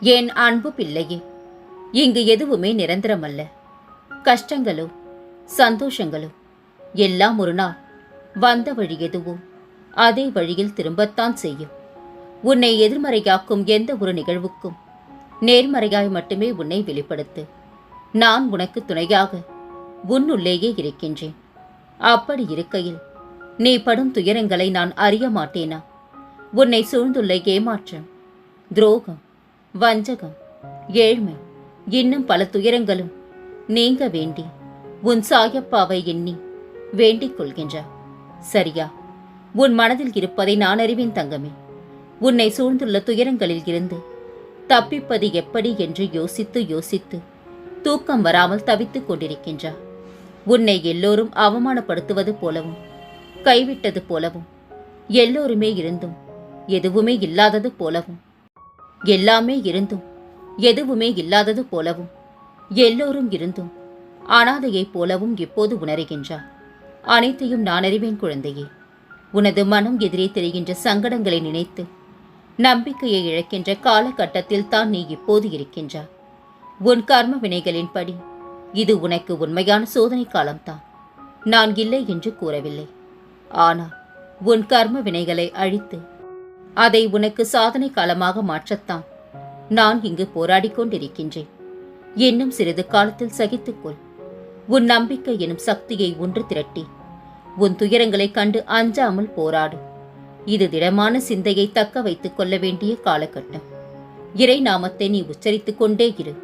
என் அன்பு பிள்ளையே இங்கு எதுவுமே நிரந்தரமல்ல. கஷ்டங்களோ சந்தோஷங்களோ எல்லாம் ஒரு நாள் வந்த வழி எதுவோ அதே வழியில் திரும்பத்தான் செய்யும். உன்னை எதிர்மறையாக்கும் எந்த ஒரு நிகழ்வுக்கும் நேர்மறையாய் மட்டுமே உன்னை வெளிப்படுத்து. நான் உனக்கு துணையாக உன்னுள்ளேயே இருக்கின்றேன். அப்படி இருக்கையில் நீ படும் துயரங்களை நான் அறிய மாட்டேனா? உன்னை சூழ்ந்துள்ள ஏமாற்றம் துரோகம் வஞ்சகம் ஏழ்மை இன்னும் பல துயரங்களும் நீங்க வேண்டி உன் சாயப்பாவை எண்ணி வேண்டிக் கொள்கின்றார் சரியா உன் மனதில் இருப்பதை நான் அறிவேன் தங்கமே. உன்னை சூழ்ந்துள்ள துயரங்களில் இருந்து தப்பிப்பது எப்படி என்று யோசித்து யோசித்து தூக்கம் வராமல் தவித்துக் கொண்டிருக்கின்றார் உன்னை எல்லோரும் அவமானப்படுத்துவது போலவும் கைவிட்டது போலவும் எல்லோருமே இருந்தும் எதுவுமே இல்லாதது போலவும் எல்லாமே இருந்தும் எதுவுமே இல்லாதது போலவும் எல்லோரும் இருந்தும் அனாதையைப் போலவும் இப்போது உணர்கின்றார். அனைத்தையும் நான் அறிவேன் குழந்தையே. உனது மனம் எதிரே தெரிகின்ற சங்கடங்களை நினைத்து நம்பிக்கையை இழக்கின்ற காலகட்டத்தில் தான் நீ இப்போது இருக்கின்றாய். உன் கர்ம வினைகளின்படி இது உனக்கு உண்மையான சோதனை காலம்தான். நான் இல்லை என்று கூறவில்லை. ஆனால் உன் கர்ம வினைகளை அழித்து அதை உனக்கு சாதனை காலமாக மாற்றத்தான். நான் இங்கு போராடி கொண்டிருக்கின்றேன். இன்னும் சிறிது காலத்தில் சகித்துக்கொள் உன் நம்பிக்கை எனும் சக்தியை ஒன்று திரட்டி. உன் துயரங்களைக் கண்டு அஞ்சாமல் போராடு. இது திடமான சிந்தையை தக்க வைத்துக் கொள்ள வேண்டிய காலகட்டம். இறை நாமத்தை நீ உச்சரித்துக் கொண்டே இரு.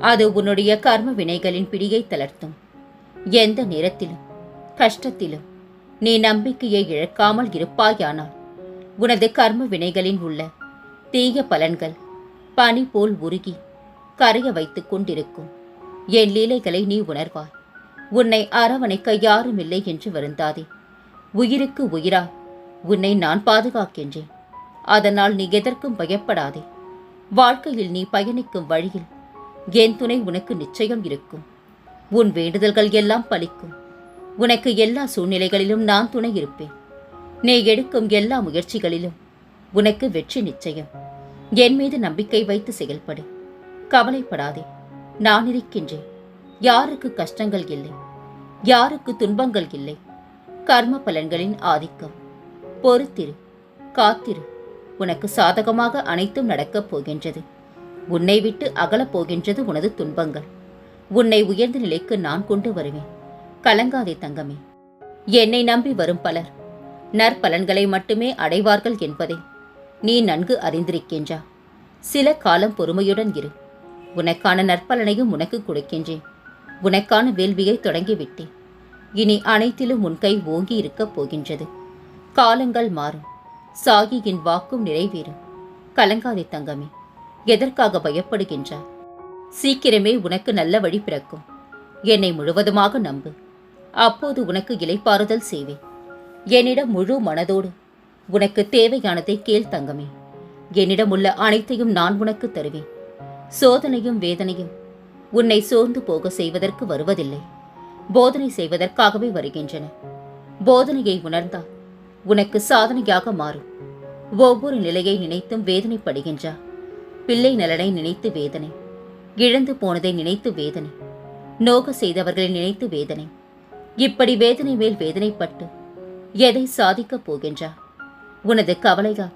அது உன்னுடைய கர்ம வினைகளின் பிடியை தளர்த்தும். எந்த நேரத்திலும் கஷ்டத்திலும் நீ நம்பிக்கையை இழக்காமல் இருப்பாயானால் உனது கர்ம வினைகளில் உள்ள தீய பலன்கள் பனி போல் உருகி கரைய வைத்துக் கொண்டிருக்கும். என் லீலைகளை நீ உணர்வாய். உன்னை அரவணைக்க யாரும் இல்லை என்று வருந்தாதே. உயிருக்கு உயிராய் உன்னை நான் பாதுகாக்கின்றேன். அதனால் நீ எதற்கும் பயப்படாதே. வாழ்க்கையில் நீ பயணிக்கும் வழியில் என் துணை உனக்கு நிச்சயம் இருக்கும். உன் வேண்டுதல்கள் எல்லாம் பலிக்கும். உனக்கு எல்லா சூழ்நிலைகளிலும் நான் துணை இருப்பேன். நீ எடுக்கும் எல்லா முயற்சிகளிலும் உனக்கு வெற்றி நிச்சயம். என் மீது நம்பிக்கை வைத்து செயல்படு. கவலைப்படாதே. நான் இருக்கின்றேன். யாருக்கு கஷ்டங்கள் இல்லை. யாருக்கு துன்பங்கள் இல்லை. கர்ம பலன்களின் ஆதிக்கம். பொறுத்திரு. காத்திரு. உனக்கு சாதகமாக அனைத்தும் நடக்கப் போகின்றது. உன்னை விட்டு அகலப் போகின்றது உனது துன்பங்கள். உன்னை உயர்ந்த நிலைக்கு நான் கொண்டு வருவேன். கலங்காதே தங்கமே. என்னை நம்பி வரும் பலர் நற்பலன்களை மட்டுமே அடைவார்கள் என்பதை. நீ நன்கு அறிந்திருக்கின்றா. சில காலம் பொறுமையுடன் இரு. உனக்கான நற்பலனையும் உனக்கு கொடுக்கின்றேன். உனக்கான வேள்வியை தொடங்கிவிட்டேன் இனி அனைத்திலும் உன் கை ஓங்கி இருக்கப் போகின்றது. காலங்கள் மாறும். சாகியின் வாக்கும் நிறைவேறும். கலங்காதே தங்கமே. எதற்காக பயப்படுகின்றாய் சீக்கிரமே உனக்கு நல்ல வழி பிறக்கும். என்னை முழுவதுமாக நம்பு. அப்போது உனக்கு இலைப்பாறுதல் செய்வேன். என்னிடம் முழு மனதோடு. உனக்கு தேவையானதை கேள் தங்கமே. என்னிடம் உள்ள அனைத்தையும் நான் உனக்கு தருவேன். சோதனையும் வேதனையும் உன்னை சோர்ந்து போக செய்வதற்கு வருவதில்லை. போதனை செய்வதற்காகவே வருகின்றன. போதனையை உணர்ந்தால் உனக்கு சாதனையாக மாறும். ஒவ்வொரு நிலையை நினைத்தும் வேதனைப்படுகின்றா. பிள்ளை நலனை நினைத்து வேதனை. இழந்து போனதை நினைத்து வேதனை. நோக செய்தவர்களை நினைத்து வேதனை. இப்படி வேதனை மேல் வேதனைப்பட்டு எதை சாதிக்கப் போகின்றா? உனது கவலையா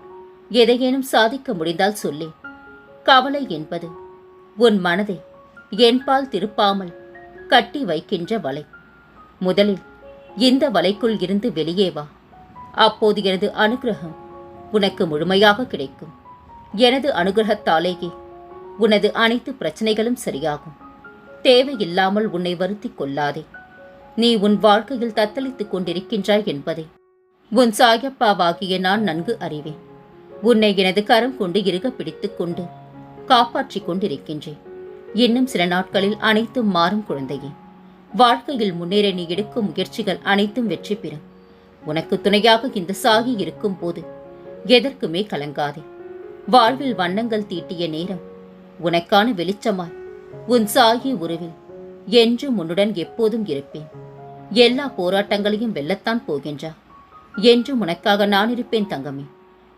எதையேனும் சாதிக்க முடிந்தால் சொல்லி. கவலை என்பது உன் மனதை என்பால் திருப்பாமல் கட்டி வைக்கின்ற வலை. முதலில் இந்த வலைக்குள் இருந்து வெளியே வா. அப்போது எனது அனுகிரகம் உனக்கு முழுமையாக கிடைக்கும். எனது அனுகிரகத்தாலேயே உனது அனைத்து பிரச்சனைகளும் சரியாகும். தேவையில்லாமல் உன்னை வருத்திக் கொள்ளாதே. நீ உன் வாழ்க்கையில் தத்தளித்துக் கொண்டிருக்கின்றாய் என்பதை. உன் சாயப்பாவாகிய நான் நன்கு அறிவேன். உன்னை எனது கரம் கொண்டு இருக பிடித்துக் கொண்டு காப்பாற்றிக் கொண்டிருக்கின்றேன். இன்னும் சில நாட்களில் அனைத்தும் மாறும் குழந்தையே. வாழ்க்கையில் முன்னேற நீ எடுக்கும் முயற்சிகள் அனைத்தும் வெற்றி பெறும். உனக்கு துணையாக இந்த சாகி இருக்கும் போது எதற்குமே கலங்காதே. வாழ்வில் வண்ணங்கள் தீட்டிய நேரம் உனக்கான வெளிச்சமாய் உன் சாகி உருவில் என்றும் உன்னுடன் எப்போதும் இருப்பேன். எல்லா போராட்டங்களையும் வெல்லத்தான் போகின்றா. என்றும் உனக்காக நான் இருப்பேன் தங்கமே.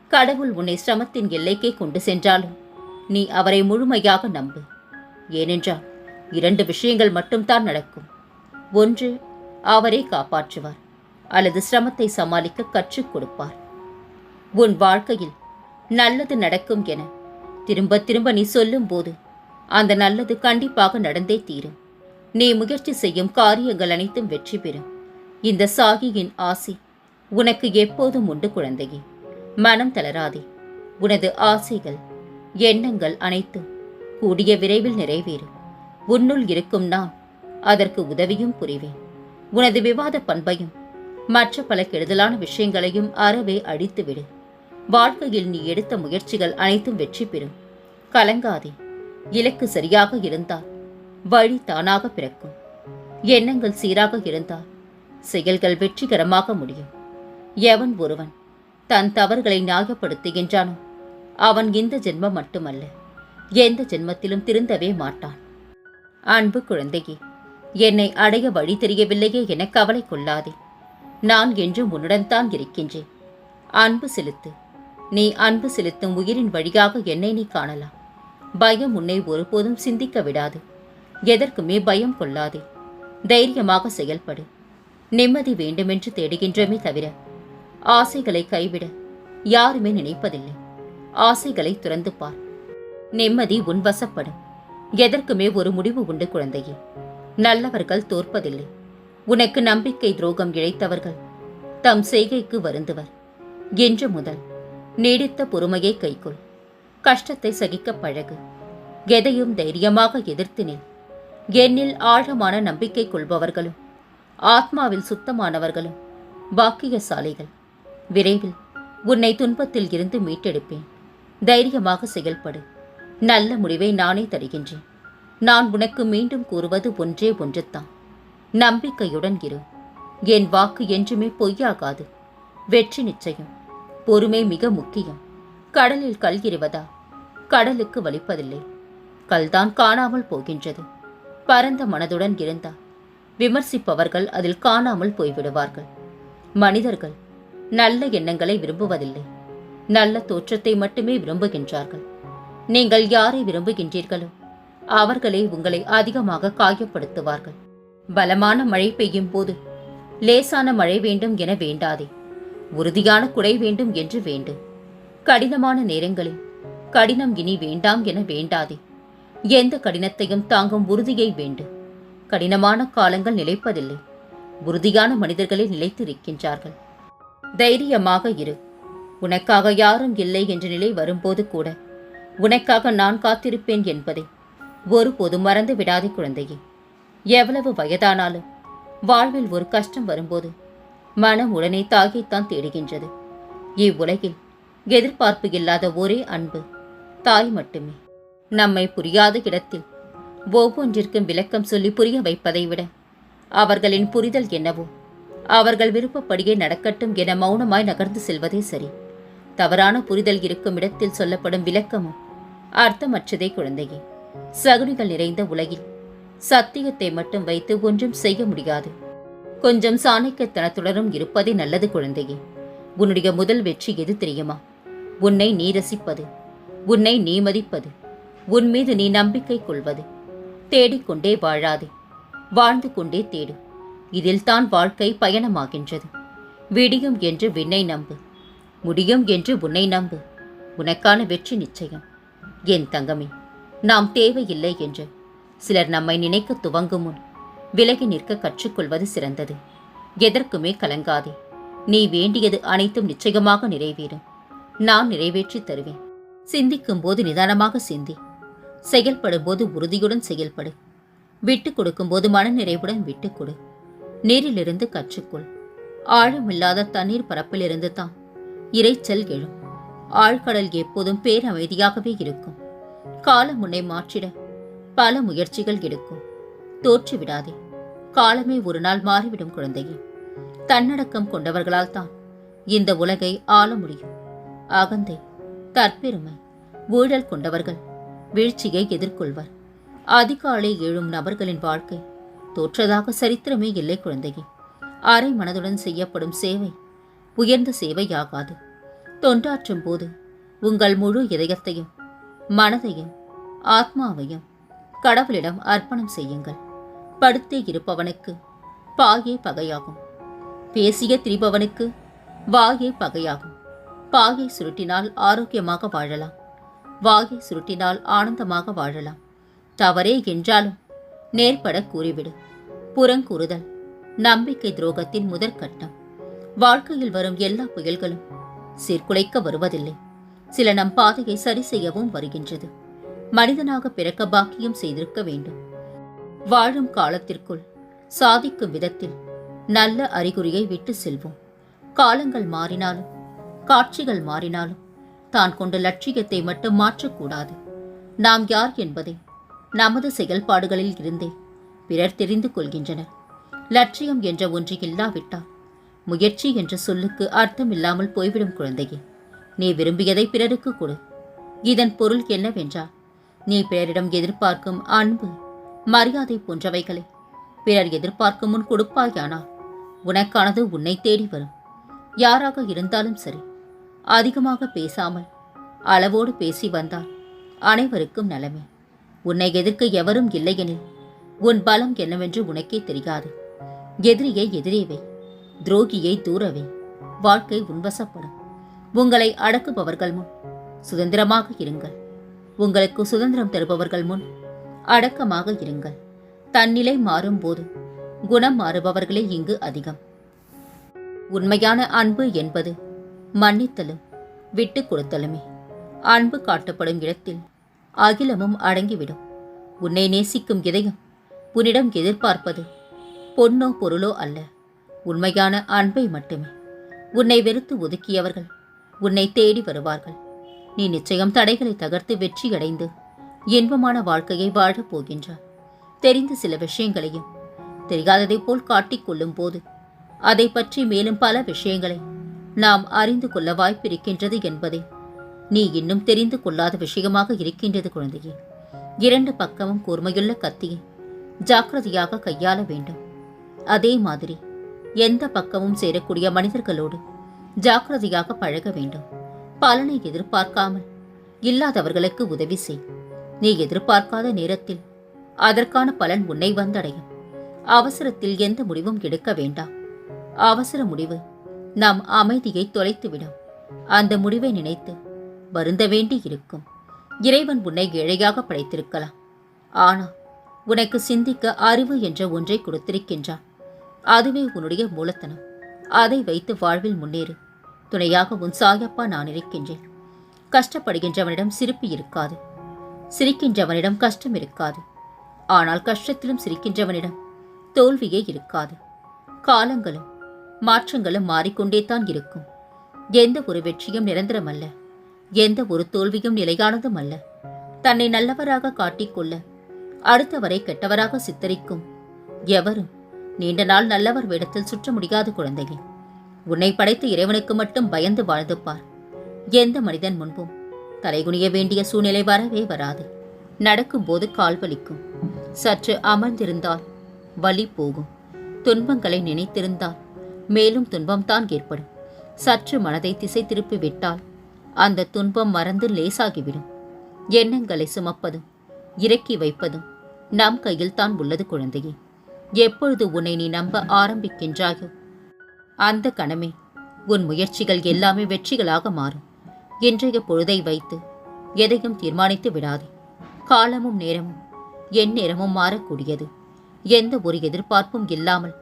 கடவுள் உன்னை சிரமத்தின் எல்லைக்கே கொண்டு சென்றாலும் நீ அவரை முழுமையாக நம்பு. ஏனென்றால் இரண்டு விஷயங்கள் மட்டும்தான் நடக்கும். ஒன்று அவரே காப்பாற்றுவார் அல்லது சிரமத்தை சமாளிக்க கற்றுக் கொடுப்பார். உன் வாழ்க்கையில் நல்லது நடக்கும் என திரும்ப திரும்ப நீ சொல்லும்போது அந்த நல்லது கண்டிப்பாக நடந்தே தீரும். நீ முயற்சி செய்யும் காரியங்கள் அனைத்தும் வெற்றி பெறும். இந்த சாகியின் ஆசி உனக்கு எப்போதும் உண்டு குழந்தையே. மனம் தளராதே. உனது ஆசைகள் எண்ணங்கள் அனைத்தும் கூடிய விரைவில் நிறைவேறும். உன்னுள் இருக்கும் நான் அதற்கு உதவியும் புரிவேன். உனது விவாத பண்பையும் மற்ற பல கெடுதலான விஷயங்களையும் அறவே அழித்துவிடு. வாழ்க்கையில் நீ எடுத்த முயற்சிகள் அனைத்தும் வெற்றி பெறும். கலங்காதே. இலக்கு சரியாக இருந்தால் வழி தானாக பிறக்கும். எண்ணங்கள் சீராக இருந்தால் செயல்கள் வெற்றிகரமாக முடியும். எவன் ஒருவன் தன் தவறுகளை நியாயப்படுத்துகின்றானோ அவன் இந்த ஜென்மம் மட்டுமல்ல எந்த ஜென்மத்திலும் திருந்தவே மாட்டான். அன்பு குழந்தையே என்னை அடைய வழி தெரியவில்லையே என கவலை கொள்ளாதே. நான் என்றும் உன்னுடன் தான் இருக்கின்றேன். அன்பு செலுத்து. நீ அன்பு செலுத்தும் உயிரின் வழியாக என்னை நீ காணலாம். பயம் உன்னை ஒருபோதும் சிந்திக்க விடாது. எதற்குமே பயம் கொள்ளாதே. தைரியமாக செயல்படு. நிம்மதி வேண்டுமென்று தேடுகின்றமே தவிர ஆசைகளை கைவிட யாருமே நினைப்பதில்லை. ஆசைகளை துறந்து பார். நிம்மதி உன்வசப்படும் எதற்குமே ஒரு முடிவு உண்டு குழந்தையே. நல்லவர்கள் தோற்பதில்லை. உனக்கு நம்பிக்கை துரோகம் இழைத்தவர்கள் தம் செய்கைக்கு வருந்துவர். இன்று முதல் நீடித்த பொறுமையை கைக்கொள். கஷ்டத்தை சகிக்க பழகு. எதையும் தைரியமாக எதிர்த்து நில். என்னில் ஆழமான நம்பிக்கை கொள்பவர்களும் ஆத்மாவில் சுத்தமானவர்களும் பாக்கியசாலிகள். விரைவில் உன்னை துன்பத்தில் இருந்து மீட்டெடுப்பேன். தைரியமாக செயல்படு. நல்ல முடிவை நானே தருகின்றேன். நான் உனக்கு மீண்டும் கூறுவது ஒன்றே ஒன்றுத்தான். நம்பிக்கையுடன் இரு. என் வாக்கு என்றுமே பொய்யாகாது. வெற்றி நிச்சயம். பொறுமை மிக முக்கியம். கடலில் கல் இருவதா கடலுக்கு வலிப்பதில்லை. கல்தான் காணாமல் போகின்றது. பரந்த மனதுடன் இருந்தால் விமர்சிப்பவர்கள் அதில் காணாமல் போய்விடுவார்கள். மனிதர்கள் நல்ல எண்ணங்களை விரும்புவதில்லை. நல்ல தோற்றத்தை மட்டுமே விரும்புகின்றார்கள். நீங்கள் யாரை விரும்புகின்றீர்களோ அவர்களே உங்களை அதிகமாக காயப்படுத்துவார்கள். பலமான மழை பெய்யும் போது லேசான மழை வேண்டும் என வேண்டாதே. உறுதியான குடை வேண்டும் என்று வேண்டு கடினமான நேரங்களில் கடினம் இனி வேண்டாம் என வேண்டாதே. எந்த கடினத்தையும் தாங்கும் உறுதியை வேண்டு கடினமான காலங்கள் நிலைப்பதில்லை. உறுதியான மனிதர்களே நிலைத்திருக்கின்றார்கள். தைரியமாக இரு. உனக்காக யாரும் இல்லை என்ற நிலை வரும்போது கூட உனக்காக நான் காத்திருப்பேன் என்பதை. ஒருபோதும் மறந்து விடாதே குழந்தையே. எவ்வளவு வயதானாலும் வாழ்வில் ஒரு கஷ்டம் வரும்போது மனம் உடனே தாயைத்தான் தேடுகின்றது. இவ்வுலகில் எதிர்பார்ப்பு இல்லாத ஒரே அன்பு தாய் மட்டுமே. நம்மை புரியாத இடத்தில் ஒவ்வொன்றிற்கும் விளக்கம் சொல்லி புரிய வைப்பதை விட அவர்களின் புரிதல் என்னவோ அவர்கள் விருப்பப்படியே நடக்கட்டும் என மௌனமாய் நகர்ந்து செல்வதே சரி. தவறான புரிதல் இருக்கும் இடத்தில் சொல்லப்படும் விளக்கமும் அர்த்தமற்றதே குழந்தையே. சகுனிகள் நிறைந்த உலகில் சத்தியத்தை மட்டும் வைத்து ஒன்றும் செய்ய முடியாது. கொஞ்சம் சாணக்கியத்தனத்துடனும் இருப்பதே நல்லது குழந்தையே. உன்னுடைய முதல் வெற்றி எது தெரியுமா? உன்னை நீ ரசிப்பது உன்னை நீ மதிப்பது உன் மீது நீ நம்பிக்கை கொள்வது. தேடிக்கொண்டே வாழாதே. வாழ்ந்து கொண்டே தேடு. இதில்தான் வாழ்க்கை பயணமாகின்றது. விடியும் என்று விண்ணை நம்பு. முடியும் என்று உன்னை நம்பு. உனக்கான வெற்றி நிச்சயம். என் தங்கமே நாம் தேவையில்லை என்று. சிலர் நம்மை நினைக்க துவங்கும் முன் விலகி நிற்க கற்றுக்கொள்வது சிறந்தது. எதற்குமே கலங்காதே. நீ வேண்டியது அனைத்தும் நிச்சயமாக நிறைவேறும். நான் நிறைவேற்றி தருவேன். சிந்திக்கும் போது நிதானமாக சிந்தி. செயல்படும் போது உறுதியுடன் செயல்படு. விட்டு கொடுக்கும்போது மனநிறைவுடன் விட்டுக் கொடு. நீரிலிருந்து கற்றுக்கொள். ஆழமில்லாத தண்ணீர் பரப்பிலிருந்து தான் இரைச்சல் எழும். ஆழ்கடல் எப்போதும் பேரமைதியாகவே இருக்கும். காலம் உன்னை மாற்றிட பல முயற்சிகள் எடுக்கும். தோற்றுவிடாதே. காலமே ஒரு நாள் மாறிவிடும் குழந்தையே. தன்னடக்கம் கொண்டவர்களால் தான் இந்த உலகை ஆள முடியும். அகந்தை தற்பெருமை ஊழல் கொண்டவர்கள். வீழ்ச்சியை எதிர்கொள்வர். அதிகாலை எழும் நபர்களின் வாழ்க்கை தோற்றதாக சரித்திரமே இல்லை குழந்தையே. அரை மனதுடன் செய்யப்படும் சேவை உயர்ந்த சேவையாகாது. தொண்டாற்றும் போது உங்கள் முழு இதயத்தையும் மனதையும் ஆத்மாவையும் கடவுளிடம் அர்ப்பணம் செய்யுங்கள். படுத்தே இருப்பவனுக்கு பாயே பகையாகும். பேசிய திரிபவனுக்கு வாயே பகையாகும். பாயை சுருட்டினால் ஆரோக்கியமாக வாழலாம். வாயை சுருட்டினால் ஆனந்தமாக வாழலாம். தவறே என்றாலும் நேர்பட கூறிவிடு. புறங்கூறுதல் நம்பிக்கை துரோகத்தின் முதற்கட்டம் வாழ்க்கையில் வரும் எல்லா புயல்களும் சீர்குலைக்க வருவதில்லை. சில நம் பாதையை சரி செய்யவும் வருகின்றது. மனிதனாக பிறக்க பாக்கியம் செய்திருக்க வேண்டும். வாழும் காலத்திற்குள் சாதிக்கும் விதத்தில் நல்ல அறிகுறியை விட்டு செல்வோம். காலங்கள் மாறினாலும் காட்சிகள் மாறினாலும் தான் கொண்ட லட்சியத்தை மட்டும் மாற்றக்கூடாது. நாம் யார் என்பதை நமது செயல்பாடுகளில் இருந்தே பிறர் தெரிந்து கொள்கின்றனர். லட்சியம் என்ற ஒன்று இல்லாவிட்டால் முயற்சி என்ற சொல்லுக்கு அர்த்தம் இல்லாமல் போய்விடும் குழந்தையே. நீ விரும்பியதை பிறருக்கு கொடு. இதன் பொருள் என்னவென்றால் நீ பிறரிடம் எதிர்பார்க்கும் அன்பு மரியாதை போன்றவைகளை பிறர் எதிர்பார்க்கும் முன் கொடுப்பாயானால் உனக்கானது உன்னை தேடி வரும். யாராக இருந்தாலும் சரி அதிகமாக பேசாமல் அளவோடு பேசி வந்தால் அனைவருக்கும் நலமே. உன்னை எதிர்க்க எவரும் இல்லையெனில் உன் பலம் என்னவென்று உனக்கே தெரியாது. எதிரியை எதிரேவை துரோகியை தூரவே வாழ்க்கை உன்வசப்படும். உங்களை அடக்குபவர்கள் முன் சுதந்திரமாக இருங்கள். உங்களுக்கு சுதந்திரம் தருபவர்கள் முன் அடக்கமாக இருங்கள். தன்னிலை மாறும்போது குணம் மாறுபவர்களே இங்கு அதிகம். உண்மையான அன்பு என்பது மன்னித்தலும் விட்டு கொடுத்தலுமே. அன்பு காட்டப்படும் இடத்தில் அகிலமும் அடங்கிவிடும். உன்னை நேசிக்கும் இதயம் உன்னிடம் எதிர்பார்ப்பது பொன்னோ பொருளோ அல்ல. உண்மையான அன்பை மட்டுமே. உன்னை வெறுத்து ஒதுக்கியவர்கள் உன்னை தேடி வருவார்கள். நீ நிச்சயம் தடைகளை தகர்த்து வெற்றியடைந்து இன்பமான வாழ்க்கையை வாழப் போகின்றார் தெரிந்த சில விஷயங்களையும் தெரியாததைப் போல் காட்டிக்கொள்ளும் போது அதை பற்றி மேலும் பல விஷயங்களை நாம் அறிந்து கொள்ள வாய்ப்பிருக்கின்றது என்பதை. நீ இன்னும் தெரிந்து கொள்ளாத விஷயமாக இருக்கின்றது குழந்தையே. இரண்டு பக்கமும் கூர்மையுள்ள கத்தியை ஜாக்கிரதையாக கையாள வேண்டும். அதே மாதிரி எந்த பக்கமும் சேரக்கூடிய மனிதர்களோடு ஜாக்கிரதையாக பழக வேண்டும். பலனை எதிர்பார்க்காமல் இல்லாதவர்களுக்கு உதவி செய். நீ எதிர்பார்க்காத நேரத்தில் அதற்கான பலன் உன்னை வந்தடையும். அவசரத்தில் எந்த முடிவும் எடுக்க வேண்டாம். அவசர முடிவு நம் அமைதியை தொலைத்துவிடும். அந்த முடிவை நினைத்து வருந்த வேண்டி இருக்கும் இறைவன் உன்னை ஏழையாக படைத்திருக்கலாம். ஆனால் உனக்கு சிந்திக்க அறிவு என்ற ஒன்றை கொடுத்திருக்கின்றான். அதுவே உன்னுடைய மூலத்தனம். அதை வைத்து வாழ்வில் முன்னேறு. துணையாக உன் சாயப்பா நான் இருக்கின்றேன். கஷ்டப்படுகின்றவனிடம் சிரிப்பு இருக்காது. சிரிக்கின்றவனிடம் கஷ்டம் இருக்காது. ஆனால் கஷ்டத்திலும் சிரிக்கின்றவனிடம் தோல்வியே இருக்காது. காலங்களும் மாற்றங்களும் மாறிக்கொண்டே தான் இருக்கும். எந்த ஒரு வெற்றியும் நிரந்தரமல்ல எந்த ஒரு தோல்வியும் நிலையானதும் அல்ல. தன்னை நல்லவராக காட்டிக்கொள்ள அடுத்தவரை கெட்டவராக சித்தரிக்கும். எவரும் நீண்ட நாள் நல்லவர் வேடத்தில் சுற்ற முடியாத குழந்தையே. உன்னை படைத்த இறைவனுக்கு மட்டும் பயந்து வாழ்ந்துப்பார் எந்த மனிதன் முன்பும் தலைகுனிய வேண்டிய சூழ்நிலை வரவே வராது. நடக்கும்போது கால் வலிக்கும். சற்று அமர்ந்திருந்தால் வலி போகும். துன்பங்களை நினைத்திருந்தால் மேலும் துன்பம்தான் ஏற்படும். சற்று மனதை திசை திருப்பி விட்டால் அந்த துன்பம் மறந்து லேசாகிவிடும். எண்ணங்களை சுமப்பதும் இறக்கி வைப்பதும் நம் கையில்தான் உள்ளது குழந்தையே. எப்பொழுது உன்னை நீ நம்ப ஆரம்பிக்கின்றாயோ அந்த கணமே உன் முயற்சிகள் எல்லாமே வெற்றிகளாக மாறும். இன்றைய பொழுதை வைத்து எதையும் தீர்மானித்து விடாதே. காலமும் நேரமும் என் நேரமும் மாறக்கூடியது. எந்த ஒரு எதிர்பார்ப்பும் இல்லாமல்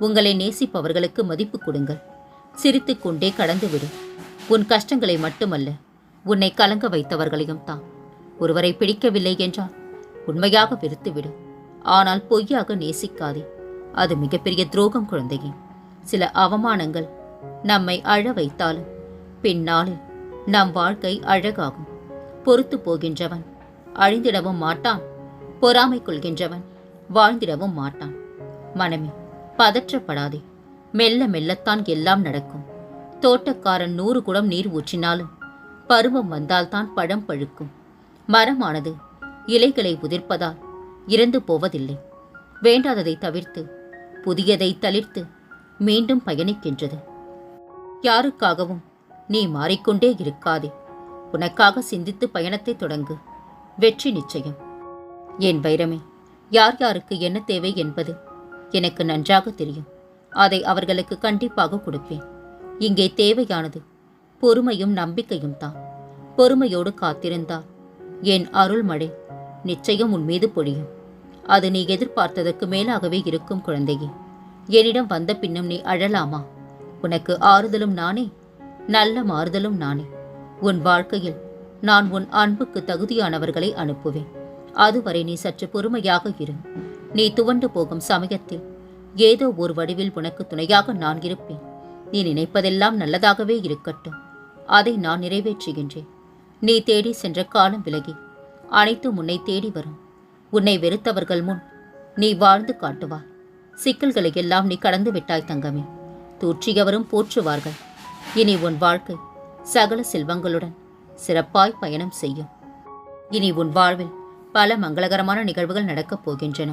உங்களை நேசிப்பவர்களுக்கு மதிப்பு கொடுங்கள். சிரித்துக்கொண்டே கடந்துவிடும் உன் கஷ்டங்களை மட்டுமல்ல உன்னை கலங்க வைத்தவர்களையும் தான். ஒருவரை பிடிக்கவில்லை என்றால் உண்மையாக வெறுத்துவிடும் ஆனால் பொய்யாக நேசிக்காதே. அது மிகப்பெரிய துரோகம் குழந்தையே. சில அவமானங்கள் நம்மை அழ வைத்தாலும் பின்னாளில் நம் வாழ்க்கை அழகாகும். பொறுத்து போகின்றவன் அழிந்திடவும் மாட்டான். பொறாமை கொள்கின்றவன் வாழ்ந்திடவும் மாட்டான். மனமே பதற்றப்படாதே. மெல்ல மெல்லத்தான் எல்லாம் நடக்கும். தோட்டக்காரன் நூறு குடம் நீர் ஊற்றினாலும் பருவம் வந்தால்தான் பழம் பழுக்கும். மரமானது இலைகளை உதிர்ப்பதால் இறந்து போவதில்லை. வேண்டாததை தவிர்த்து புதியதை தளிர்த்து மீண்டும் பயணிக்கின்றது. யாருக்காகவும் நீ மாறிக்கொண்டே இருக்காதே. உனக்காக சிந்தித்து பயணத்தை தொடங்கு. வெற்றி நிச்சயம். என் வைரமே யார் யாருக்கு என்ன தேவை என்பது எனக்கு நன்றாக தெரியும். அதை அவர்களுக்கு கண்டிப்பாக கொடுப்பேன். இங்கே தேவையானது பொறுமையும் நம்பிக்கையும் தான். பொறுமையோடு காத்திருந்தால் என் அருள்மழை நிச்சயம் உன் மீது பொழியும். அது நீ எதிர்பார்த்ததற்கு மேலாகவே இருக்கும் குழந்தையே. என்னிடம் வந்த பின்னும் நீ அழலாமா? உனக்கு ஆறுதலும் நானே? நல்ல மாறுதலும் நானே. உன் வாழ்க்கையில் நான் உன் அன்புக்கு தகுதியானவர்களை அனுப்புவேன். அதுவரை நீ சற்று பொறுமையாக இரு. நீ துவண்டு போகும் சமயத்தில் ஏதோ ஒரு வடிவில் உனக்கு துணையாக நான் இருப்பேன். நீ நினைப்பதெல்லாம் நல்லதாகவே இருக்கட்டும். அதை நான் நிறைவேற்றுகின்றேன். நீ தேடி சென்ற காலம் விலகி அனைத்தும் உன்னை தேடி வரும். உன்னை வெறுத்தவர்கள் முன் நீ வாழ்ந்து காட்டுவாய். சிக்கல்களை எல்லாம் நீ கடந்து விட்டாய் தங்கமே. தூற்றியவரும் போற்றுவார்கள். இனி உன் வாழ்க்கை சகல செல்வங்களுடன் சிறப்பாய் பயணம் செய்யும். இனி உன் வாழ்வில் பல மங்களகரமான நிகழ்வுகள் நடக்கப் போகின்றன.